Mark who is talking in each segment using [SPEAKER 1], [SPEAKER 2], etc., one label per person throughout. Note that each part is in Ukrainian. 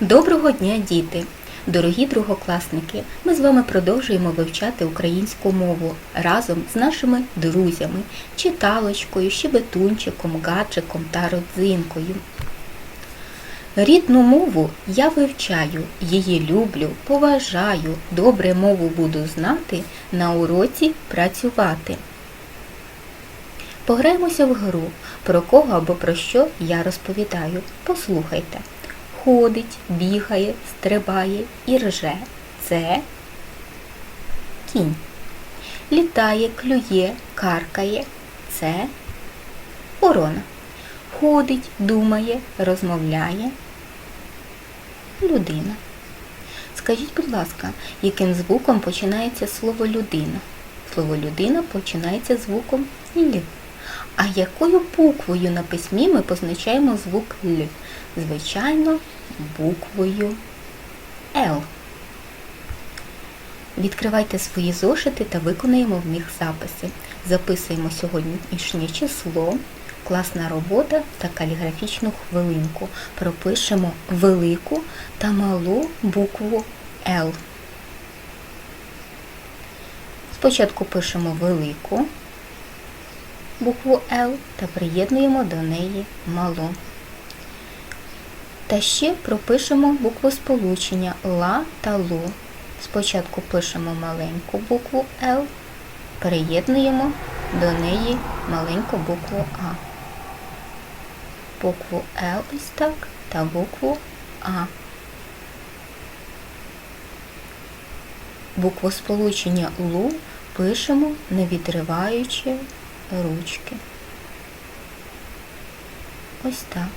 [SPEAKER 1] Доброго дня, діти! Дорогі другокласники! Ми з вами продовжуємо вивчати українську мову разом з нашими друзями, читалочкою, щебетунчиком, гаджиком та родзинкою. Рідну мову я вивчаю, її люблю, поважаю, добре мову буду знати, на уроці працювати. Пограємося в гру, про кого або про що я розповідаю. Послухайте. Ходить, бігає, стрибає і рже. Це кінь. Літає, клює, каркає. Це ворона. Ходить, думає, розмовляє. Людина. Скажіть, будь ласка, яким звуком починається слово людина? Слово людина починається звуком Л. А якою буквою на письмі ми позначаємо звук Л? Звичайно, буквою Л. Відкривайте свої зошити та виконаємо в них записи. Записуємо сьогоднішнє число, класна робота та каліграфічну хвилинку. Пропишемо велику та малу букву Л. Спочатку пишемо велику букву Л та приєднуємо до неї малу. Та ще пропишемо букву сполучення ла та лу. Спочатку пишемо маленьку букву Л, приєднуємо до неї маленьку букву А. Букву Л ось так та букву А. Букву сполучення лу пишемо, не відриваючи ручки. Ось так.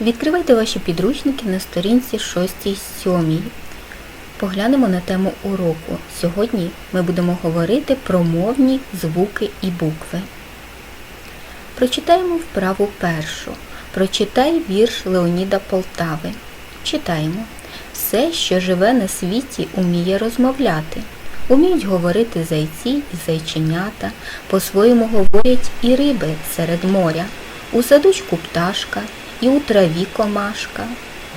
[SPEAKER 1] Відкривайте ваші підручники на сторінці 6-7. Поглянемо на тему уроку. Сьогодні ми будемо говорити про мовні звуки і букви. Прочитаємо вправу першу. Прочитай вірш Леоніда Полтави. Читаємо. Все, що живе на світі, уміє розмовляти. Уміють говорити зайці і зайченята, по-своєму говорять і риби серед моря, у садочку пташка, і у траві комашка.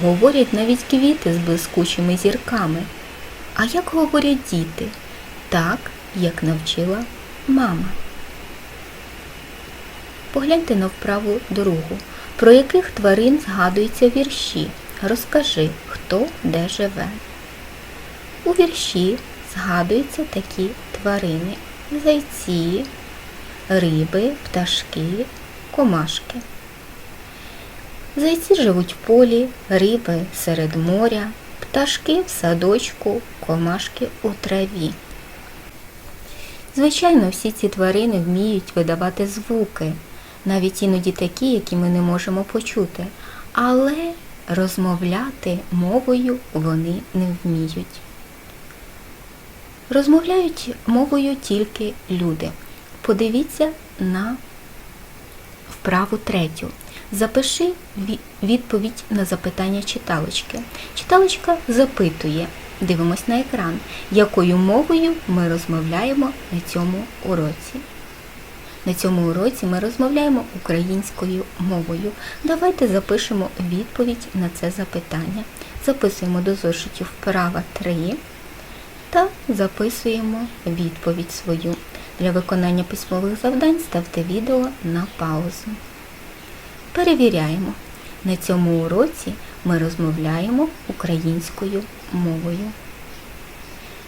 [SPEAKER 1] Говорять навіть квіти з блискучими зірками. А як говорять діти? Так, як навчила мама. Погляньте на вправу другу. Про яких тварин згадуються вірші? Розкажи, хто де живе. У вірші згадуються такі тварини зайці, риби, пташки, комашки. Зайці живуть в полі, риби серед моря, пташки в садочку, комашки у траві. Звичайно, всі ці тварини вміють видавати звуки, навіть іноді такі, які ми не можемо почути, але розмовляти мовою вони не вміють. Розмовляють мовою тільки люди. Подивіться на вправу третю. Запиши відповідь на запитання читалочки. Читалочка запитує, дивимось на екран, якою мовою ми розмовляємо на цьому уроці. На цьому уроці ми розмовляємо українською мовою. Давайте запишемо відповідь на це запитання. Записуємо до зошитів вправа 3 та записуємо відповідь свою. Для виконання письмових завдань ставте відео на паузу. Перевіряємо. На цьому уроці ми розмовляємо українською мовою.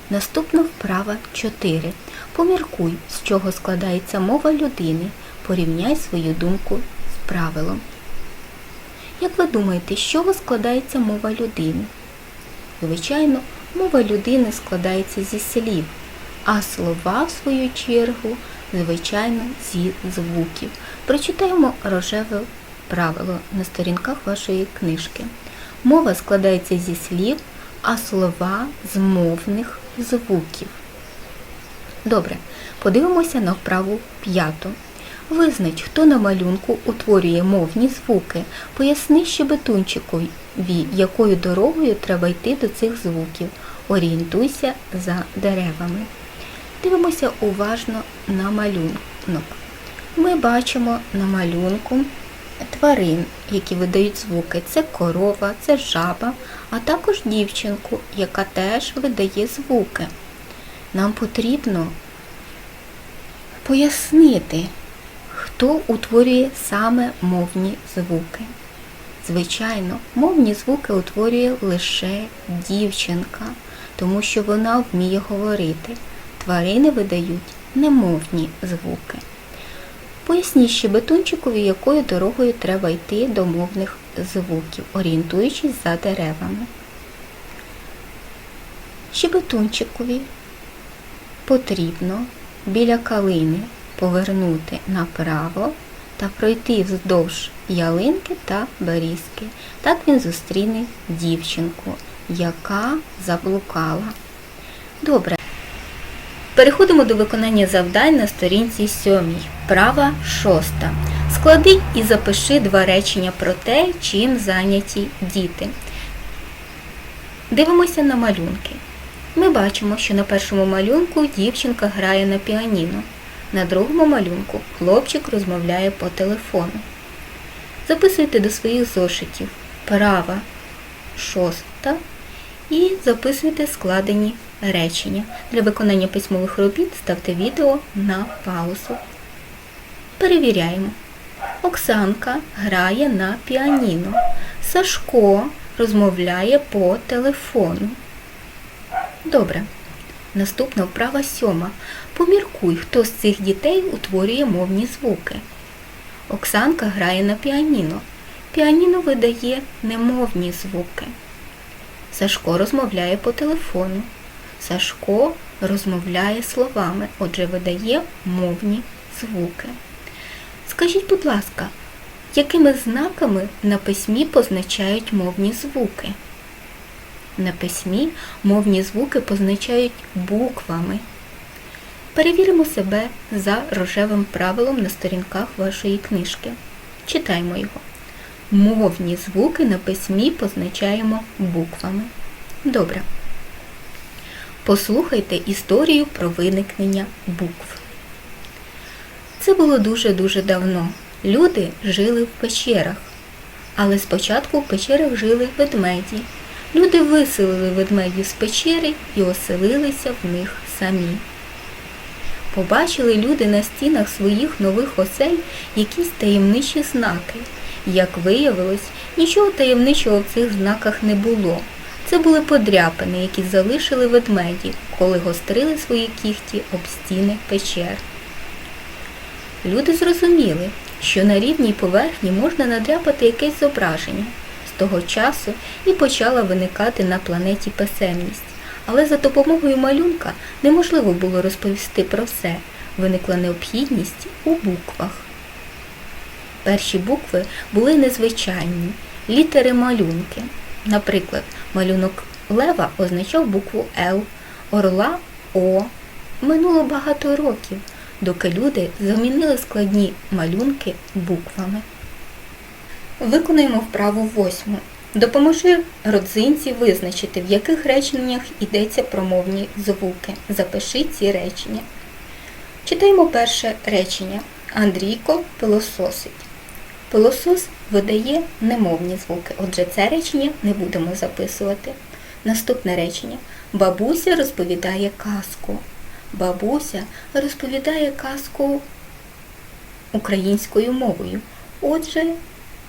[SPEAKER 1] Наступна вправа 4. Поміркуй, з чого складається мова людини. Порівняй свою думку з правилом. Як ви думаєте, з чого складається мова людини? Звичайно, мова людини складається зі слів, а слова, в свою чергу, звичайно, зі звуків. Прочитаємо рожеве правило на сторінках вашої книжки. Мова складається зі слів, а слова з мовних звуків. Добре, подивимося на вправу п'яту. Визнач, хто на малюнку утворює мовні звуки. Поясни щебетунчикові, якою дорогою треба йти до цих звуків. Орієнтуйся за деревами. Дивимося уважно на малюнок. Ми бачимо на малюнку тварин, які видають звуки. Це корова, це жаба, а також дівчинку, яка теж видає звуки. Нам потрібно пояснити, хто утворює саме мовні звуки. Звичайно, мовні звуки утворює лише дівчинка, тому що вона вміє говорити. Тварини видають немовні звуки. Поясніть щебетунчикові, якою дорогою треба йти до мовних звуків, орієнтуючись за деревами. Щебетунчикові потрібно біля калини повернути направо та пройти вздовж ялинки та берізки. Так він зустріне дівчинку, яка заблукала. Добре. Переходимо до виконання завдань на сторінці 7. Права 6. Склади і запиши два речення про те, чим зайняті діти. Дивимося на малюнки. Ми бачимо, що на першому малюнку дівчинка грає на піаніно. На другому малюнку хлопчик розмовляє по телефону. Записуйте до своїх зошитів права шоста і записуйте складені речення. Для виконання письмових робіт ставте відео на паузу. Перевіряємо. Оксанка грає на піаніно. Сашко розмовляє по телефону. Добре. Наступна вправа сьома. Поміркуй, хто з цих дітей утворює мовні звуки. Оксанка грає на піаніно. Піаніно видає немовні звуки. Сашко розмовляє по телефону. Сашко розмовляє словами, отже, видає мовні звуки. Скажіть, будь ласка, якими знаками на письмі позначають мовні звуки? На письмі мовні звуки позначають буквами. Перевіримо себе за рожевим правилом на сторінках вашої книжки. Читаємо його. Мовні звуки на письмі позначаємо буквами. Добре. Послухайте історію про виникнення букв. Це було дуже-дуже давно. Люди жили в печерах. Але спочатку в печерах жили ведмеді. Люди виселили ведмедів з печери і оселилися в них самі. Побачили люди на стінах своїх нових осель якісь таємничі знаки. Як виявилось, нічого таємничого в цих знаках не було. Це були подряпини, які залишили ведмеді, коли гострили свої кіхті об стіни печер. Люди зрозуміли, що на рівній поверхні можна надряпати якесь зображення. З того часу і почала виникати на планеті писемність. Але за допомогою малюнка неможливо було розповісти про все. Виникла необхідність у буквах. Перші букви були незвичайні, літери малюнки. Наприклад, малюнок лева означав букву Л, орла О. Минуло багато років, доки люди замінили складні малюнки буквами. Виконуємо вправу восьму. Допоможи родзинці визначити, в яких реченнях йдеться про мовні звуки. Запиши ці речення. Читаємо перше речення. Андрійко пилососить. Пилосос видає немовні звуки, отже, це речення не будемо записувати. Наступне речення. Бабуся розповідає казку. Бабуся розповідає казку українською мовою. Отже,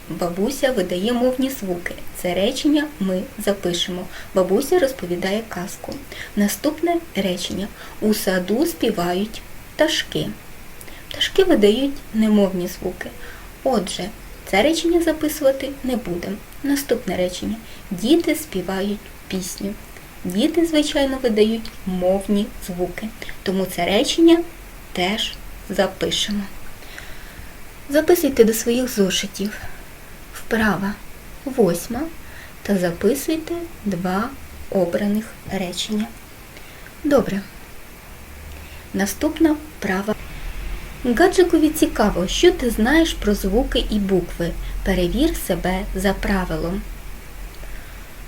[SPEAKER 1] бабуся видає мовні звуки. Це речення ми запишемо. Бабуся розповідає казку. Наступне речення. У саду співають пташки. Пташки видають немовні звуки. Отже, це речення записувати не будемо. Наступне речення. Діти співають пісню. Діти, звичайно, видають мовні звуки. Тому це речення теж запишемо. Записуйте до своїх зошитів вправа восьма та записуйте два обраних речення. Добре. Наступна вправа. Гаджикові цікаво, що ти знаєш про звуки і букви. Перевір себе за правилом.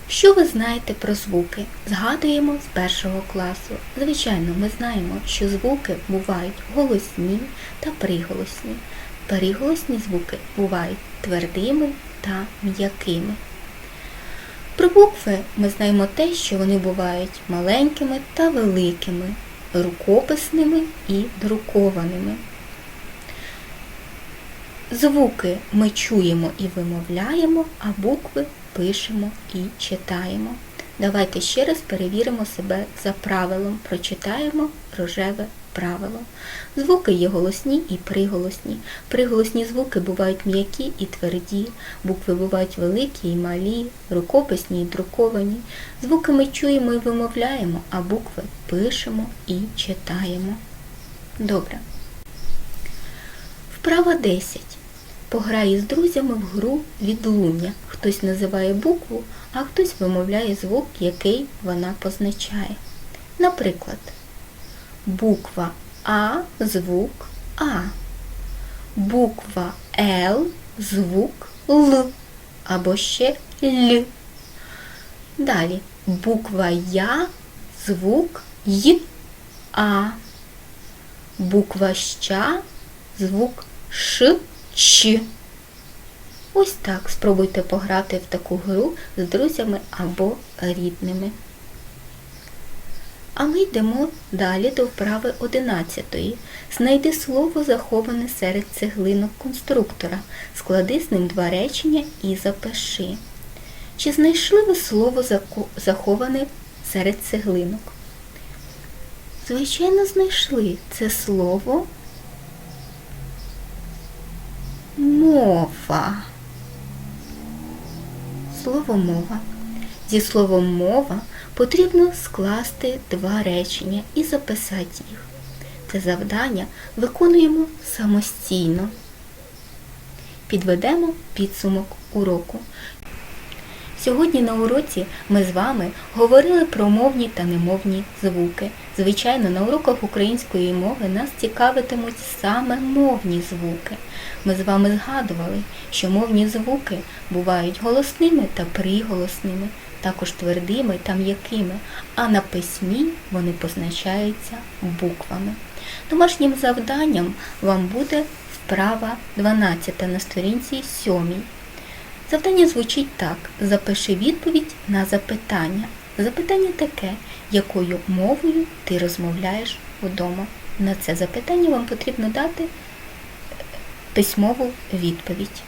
[SPEAKER 1] Що ви знаєте про звуки? Згадуємо з першого класу. Звичайно, ми знаємо, що звуки бувають голосні та приголосні. Приголосні звуки бувають твердими та м'якими. Про букви ми знаємо те, що вони бувають маленькими та великими, рукописними і друкованими. Звуки ми чуємо і вимовляємо, а букви пишемо і читаємо. Давайте ще раз перевіримо себе за правилом. Прочитаємо рожеве правило. Звуки є голосні і приголосні. Приголосні звуки бувають м'які і тверді, букви бувають великі і малі, рукописні і друковані. Звуки ми чуємо і вимовляємо, а букви пишемо і читаємо. Добре. Вправа 10. Пограй з друзями в гру відлуння. Хтось називає букву, а хтось вимовляє звук, який вона позначає. Наприклад, буква А звук А. Буква Л звук Л або ще Л. Далі буква Я звук Й А. Буква Ща звук Ш Ч. Ось так спробуйте пограти в таку гру з друзями або рідними. А ми йдемо далі до вправи 11. Знайди слово, заховане серед цеглинок конструктора. Склади з ним два речення і запиши. Чи знайшли ви слово заховане серед цеглинок? Звичайно, знайшли це слово мова. Слово мова. Зі словом мова потрібно скласти два речення і записати їх. Це завдання виконуємо самостійно. Підведемо підсумок уроку. Сьогодні на уроці ми з вами говорили про мовні та немовні звуки. Звичайно, на уроках української мови нас цікавитимуть саме мовні звуки. Ми з вами згадували, що мовні звуки бувають голосними та приголосними, також твердими та м'якими, а на письмі вони позначаються буквами. Домашнім завданням вам буде вправа 12 на сторінці 7. Завдання звучить так: запиши відповідь на запитання. Запитання таке, якою мовою ти розмовляєш вдома. На це запитання вам потрібно дати письмову відповідь.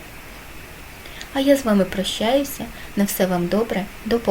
[SPEAKER 1] А я з вами прощаюся. На все вам добре. До побачення.